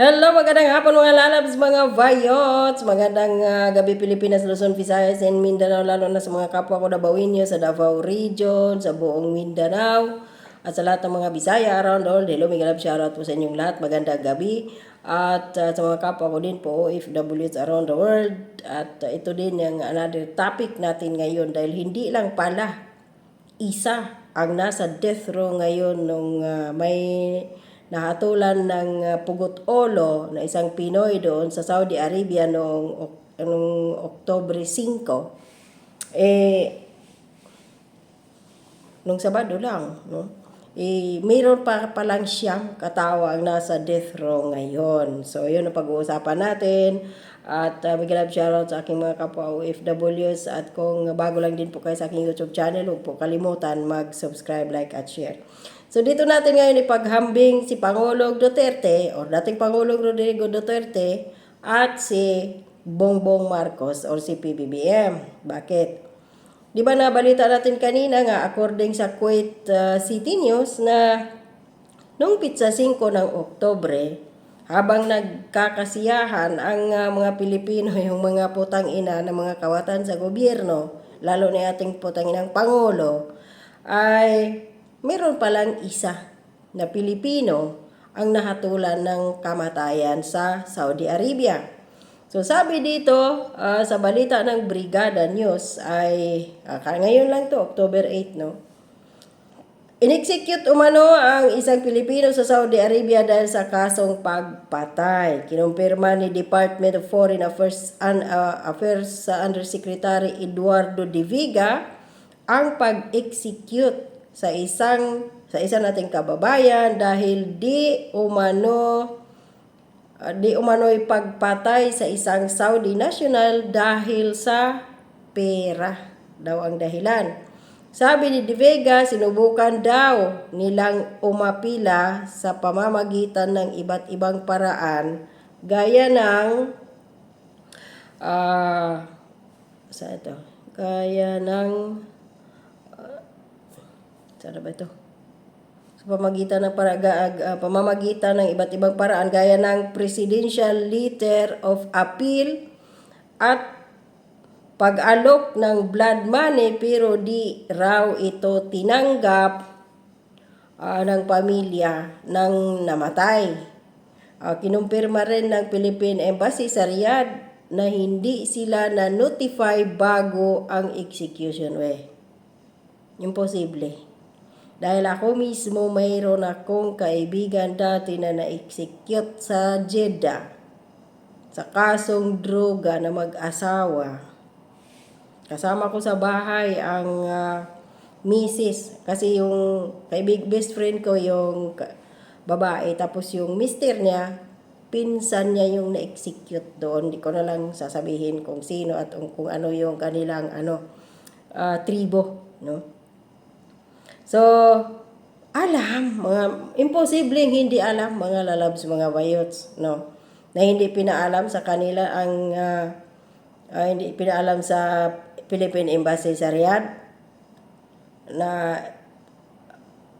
Hello, magandang hapon mga lalabs, mga vayots. Magandang ah, gabi Pilipinas, Luzon, Visayas, and Mindanao. Lalo na sa mga kapwa ko na Bawinyo sa Davao Region, sa buong Mindanao. At sa lahat ng mga Bisaya around world. Hello, mga love, shoutout po sa inyong lahat. Magandang gabi. At ah, sa mga kapwa ko din po, OFWs around the world. At ah, ito din yung another topic natin ngayon dahil hindi lang pala isa ang nasa death row ngayon nung ah, may nahatulan ng ah, Pugot Olo na isang Pinoy doon sa Saudi Arabia noong, noong Oktobre 5. Eh, nung Sabado lang, no? Eh, mayroon pa palang siyang katawa ang nasa death row ngayon. So, yun ang pag-uusapan natin. At uh, big love shoutout sa aking mga kapwa OFWs. At kung bago lang din po kayo sa aking YouTube channel, huwag po kalimutan mag-subscribe, like, at share. So, dito natin ngayon ipaghambing si Pangulong Duterte or dating Pangulong Rodrigo Duterte at si Bongbong Marcos or si PBBM. Bakit? Di ba nabalita natin kanina nga according sa Kuwait uh, City News na nung pizza 5 ng Oktobre, habang nagkakasiyahan ang uh, mga Pilipino, yung mga putang ina ng mga kawatan sa gobyerno, lalo na ating putang inang Pangulo, ay meron palang isa na Pilipino ang nahatulan ng kamatayan sa Saudi Arabia. So sabi dito ah, sa balita ng Brigada News ay ah, ngayon lang to October 8 no. Inexecute umano ang isang Pilipino sa Saudi Arabia dahil sa kasong pagpatay. Kinumpirma ni Department of Foreign Affairs, and, uh, Affairs sa Undersecretary Eduardo De Viga ang pag-execute sa isang sa isa nating kababayan dahil di umano Uh, di umano'y pagpatay sa isang Saudi national dahil sa pera daw ang dahilan. Sabi ni De Vega, sinubukan daw nilang umapila sa pamamagitan ng iba't ibang paraan gaya ng ah sa ito? Gaya ng uh, saan na ba ito? sa pamagitan ng paraga, uh, pamamagitan ng iba't ibang paraan gaya ng Presidential Letter of Appeal at pag-alok ng blood money pero di raw ito tinanggap uh, ng pamilya ng namatay. Uh, kinumpirma rin ng Philippine Embassy sa Riyadh na hindi sila na-notify bago ang execution way. Imposible. Dahil ako mismo mayroon akong kaibigan dati na na-execute sa Jeddah sa kasong droga na mag-asawa. Kasama ko sa bahay ang uh, misis kasi yung kaibig best friend ko yung babae tapos yung mister niya pinsan niya yung na-execute doon. Hindi ko na lang sasabihin kung sino at kung ano yung kanilang ano uh, tribo, no? So, alam, mga imposibleng hindi alam mga lalabs, mga bayots, no? Na hindi pinaalam sa kanila ang uh, uh, hindi pinaalam sa Philippine Embassy sa Riyadh na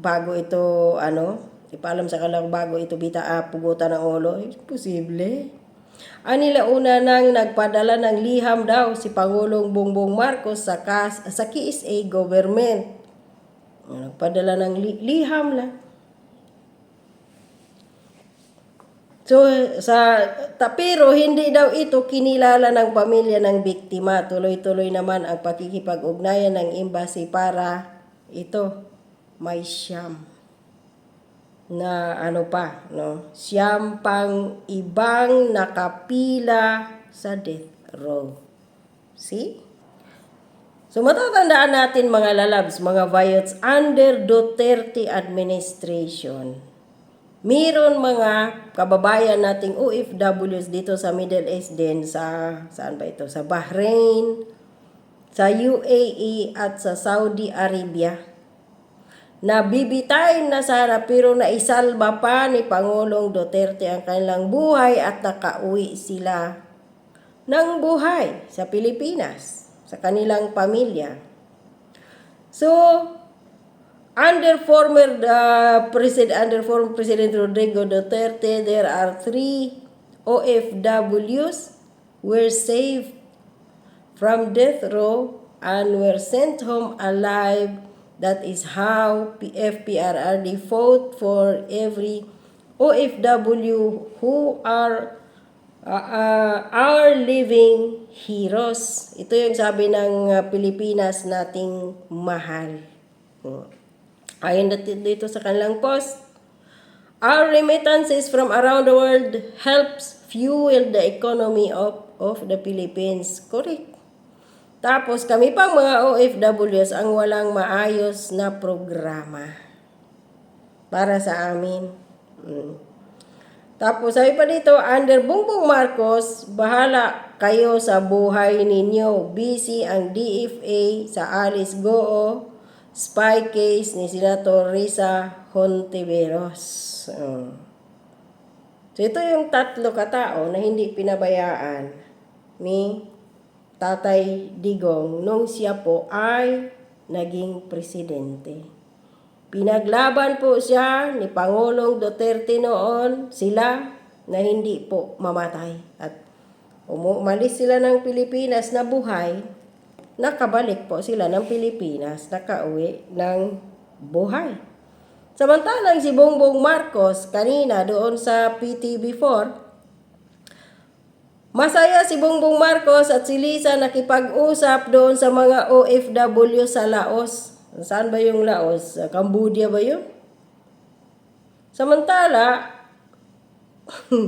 bago ito ano, ipaalam sa kanila bago ito bita uh, pugutan ng ulo, imposible. Anila una nang nagpadala ng liham daw si Pangulong Bongbong Marcos sa kas, sa KSA government Nagpadala ng li- liham lang. So, sa tapiro, hindi daw ito kinilala ng pamilya ng biktima. Tuloy-tuloy naman ang pakikipag-ugnayan ng embassy para ito, may siyam na ano pa, no? Siyam pang ibang nakapila sa death row. See? So matatandaan natin mga lalabs, mga vayots, under Duterte administration, Meron mga kababayan nating OFWs dito sa Middle East din, sa, saan ba ito? Sa Bahrain, sa UAE at sa Saudi Arabia. Na bibitayin na sana pero naisalba pa ni Pangulong Duterte ang kanilang buhay at nakauwi sila ng buhay sa Pilipinas sa kanilang pamilya. So, under former uh, president under former President Rodrigo Duterte, there are three OFWs were saved from death row and were sent home alive. That is how FPRRD fought for every OFW who are uh, uh, our living heroes. Ito yung sabi ng uh, Pilipinas nating mahal. Hmm. Ayon dito sa kanilang post, Our remittances from around the world helps fuel the economy of, of the Philippines. Correct. Tapos kami pang mga OFWs ang walang maayos na programa para sa amin. Mm. Tapos sabi pa dito, under Bongbong Marcos, bahala kayo sa buhay ninyo. Busy ang DFA sa Alice Goo, spy case ni Senator Risa Hontiveros. Mm. So ito yung tatlo katao na hindi pinabayaan ni Tatay Digong nung siya po ay naging presidente. Pinaglaban po siya ni Pangulong Duterte noon sila na hindi po mamatay. At umalis sila ng Pilipinas na buhay, nakabalik po sila ng Pilipinas, nakauwi ng buhay. Samantalang si Bongbong Marcos kanina doon sa PTV4, Masaya si Bongbong Marcos at si Lisa nakipag-usap doon sa mga OFW sa Laos. Saan ba yung Laos? Cambodia ba yun? Samantala,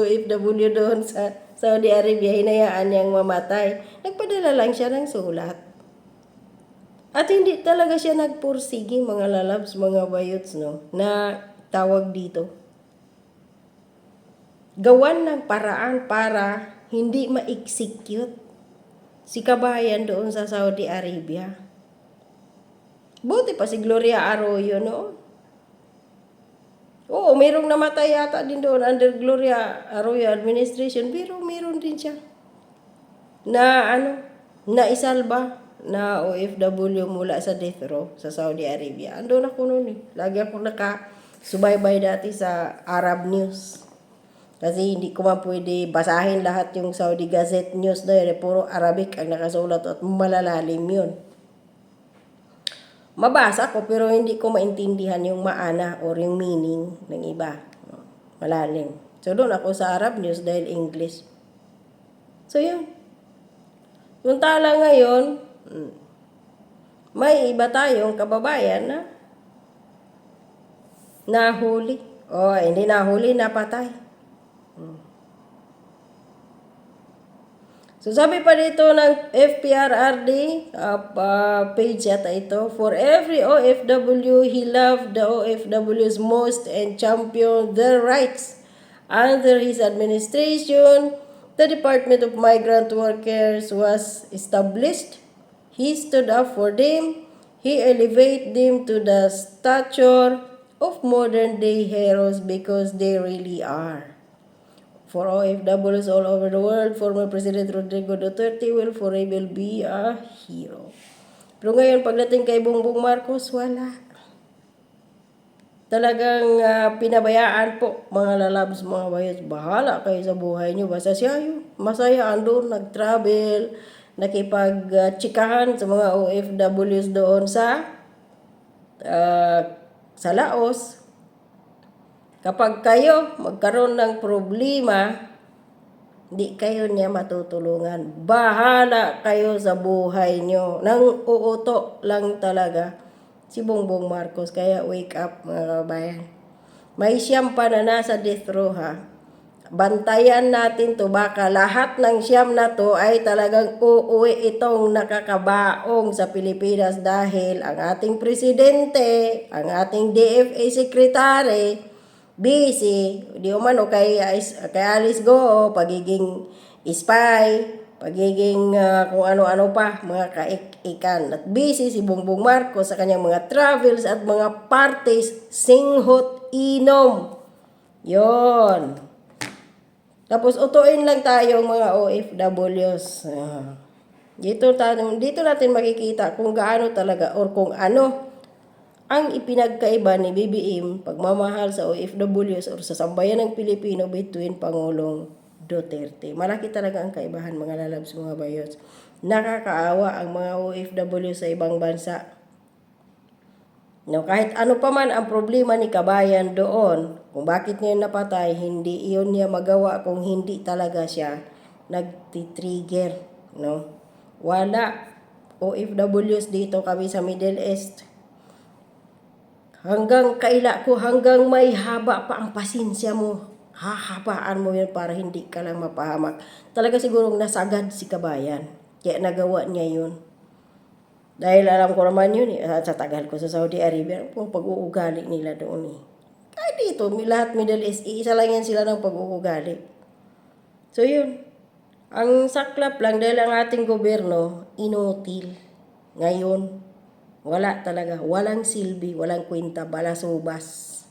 OFW doon sa Saudi Arabia, hinayaan niyang mamatay. Nagpadala lang siya ng sulat. At hindi talaga siya nagpursige, mga lalabs, mga bayots, no, na tawag dito. Gawan ng paraan para hindi ma-execute si kabayan doon sa Saudi Arabia. Buti pa si Gloria Arroyo, no? Oo, mayroong namatay yata din doon under Gloria Arroyo administration, pero mayroon din siya na ano, na isalba na OFW mula sa death row sa Saudi Arabia. Ando ako noon eh. Lagi ako naka subaybay dati sa Arab News. Kasi hindi ko man pwede basahin lahat yung Saudi Gazette News na yun. Puro Arabic ang nakasulat at malalalim yun. Mabasa ko pero hindi ko maintindihan yung maana or yung meaning ng iba. Malalim. So doon ako sa Arab News dahil English. So yun. Yung tala ngayon, mm, may iba tayong kababayan na nahuli. O hindi nahuli, napatay. So sabi pa dito ng FPRRD, uh, uh, page yata ito, for every OFW, he loved the OFWs most and championed their rights. Under his administration, the Department of Migrant Workers was established. He stood up for them. He elevated them to the stature of modern day heroes because they really are. For OFWs all over the world, former President Rodrigo Duterte will forever be a hero. Pero ngayon, pagdating kay Bongbong Marcos, wala. Talagang ah, pinabayaan po, mga lalabs, mga bayos. Bahala kayo sa buhay nyo. Basta siya yun. Masaya andun, nag-travel, nakipag-chikahan sa mga OFWs doon sa ah, sa Laos, Kapag kayo magkaroon ng problema, di kayo niya matutulungan. Bahala kayo sa buhay nyo. Nang uuto lang talaga si Bongbong Marcos. Kaya wake up mga kabayan. May siyam pa na nasa death row ha. Bantayan natin to baka lahat ng siyam na to ay talagang uuwi itong nakakabaong sa Pilipinas dahil ang ating presidente, ang ating DFA secretary, busy, di umano kay, kay Alice Go, pagiging spy, pagiging uh, kung ano-ano pa, mga kaikikan. At busy si Bongbong Marcos sa kanyang mga travels at mga parties, singhot, inom. Yon. Tapos utuin lang tayong mga OFWs. Uh, dito, tayo, dito natin makikita kung gaano talaga or kung ano ang ipinagkaiba ni BBM pagmamahal sa OFWs or sa sambayan ng Pilipino between Pangulong Duterte. Malaki talaga ang kaibahan mga lalabs mga bayos. Nakakaawa ang mga OFW sa ibang bansa. No, kahit ano pa man ang problema ni kabayan doon, kung bakit niya napatay, hindi iyon niya magawa kung hindi talaga siya nagtitrigger. No? Wala. OFWs dito kami sa Middle East. Hanggang kaila ko, hanggang may haba pa ang pasensya mo. Hahabaan mo yan para hindi ka lang mapahamak. Talaga sigurong nasagad si kabayan. Kaya nagawa niya yun. Dahil alam ko naman yun, eh, sa tagal ko sa Saudi Arabia, kung pag-uugali nila doon eh. Kahit dito, lahat Middle East, isa lang yan sila ng pag-uugali. So yun, ang saklap lang dahil ang ating gobyerno, inutil. Ngayon, wala talaga, walang silbi, walang kwenta, balasubas.